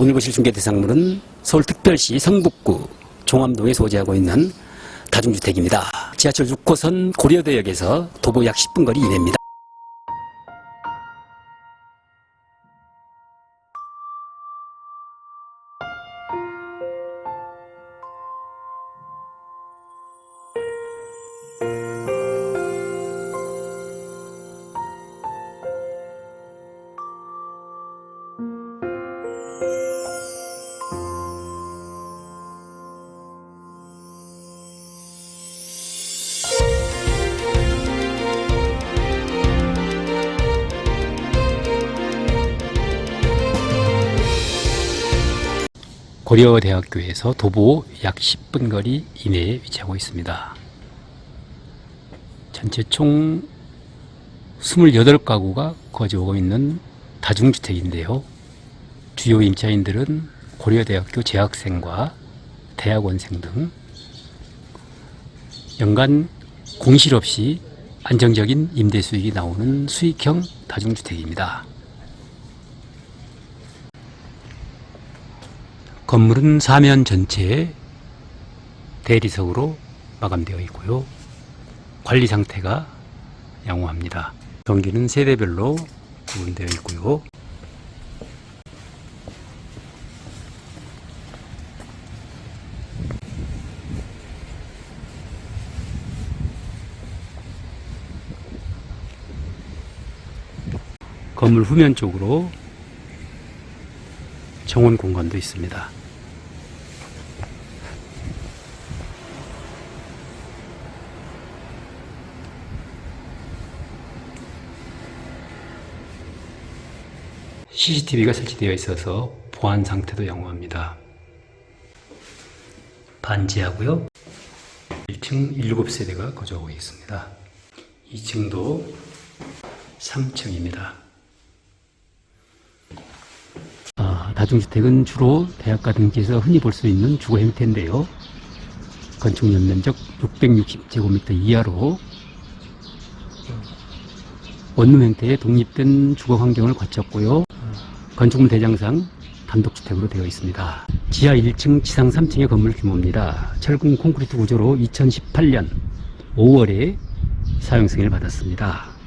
오늘 보실 중개 대상물은 서울특별시 성북구 종암동에 소재하고 있는 다중주택입니다. 지하철 6호선 고려대역에서 도보 약 10분 거리 이내입니다. 고려대학교에서 도보 약 10분 거리 이내에 위치하고 있습니다. 전체 총 28가구가 거주하고 있는 다중주택인데요. 주요 임차인들은 고려대학교 재학생과 대학원생 등 연간 공실 없이 안정적인 임대 수익이 나오는 수익형 다중주택입니다. 건물은 사면 전체에 대리석으로 마감되어 있고요. 관리 상태가 양호합니다. 전기는 세대별로 구분되어 있고요. 건물 후면 쪽으로 정원 공간도 있습니다. CCTV가 설치되어 있어서 보안 상태도 양호합니다. 반지하고요. 1층 7세대가 거주하고 있습니다. 2층도 3층입니다. 아, 다중주택은 주로 대학가 등지에서 흔히 볼 수 있는 주거 형태인데요. 건축 연면적 660제곱미터 이하로 원룸 형태의 독립된 주거 환경을 갖췄고요. 건축물 대장상 단독주택으로 되어 있습니다. 지하 1층, 지상 3층의 건물 규모입니다. 철근 콘크리트 구조로 2018년 5월에 사용 승인을 받았습니다.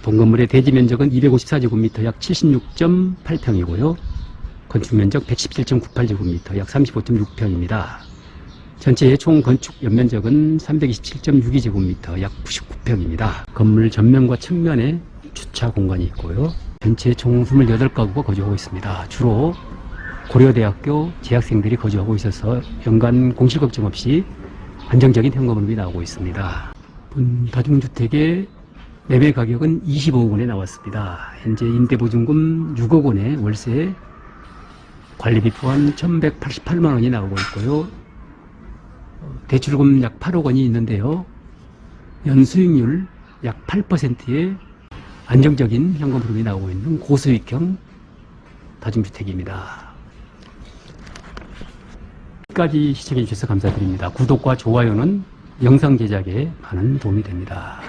동건물의 대지 면적은 254제곱미터 약 76.8평이고요. 건축 면적 117.98제곱미터 약 35.6평입니다. 전체의 총 건축 연면적은 327.62제곱미터 약 99평입니다. 건물 전면과 측면에 주차 공간이 있고요. 전체 총 28가구가 거주하고 있습니다. 주로 고려대학교 재학생들이 거주하고 있어서 연간 공실 걱정 없이 안정적인 현금흐름이 나오고 있습니다. 본 다중주택의 매매 가격은 25억 원에 나왔습니다. 현재 임대보증금 6억 원에 월세 관리비 포함 1188만 원이 나오고 있고요. 어, 대출금 약 8억 원이 있는데요. 연수익률 약 8%의 안정적인 현금 흐름이 나오고 있는 고수익형 다중주택입니다. 끝까지 시청해 주셔서 감사드립니다. 구독과 좋아요는 영상 제작에 많은 도움이 됩니다.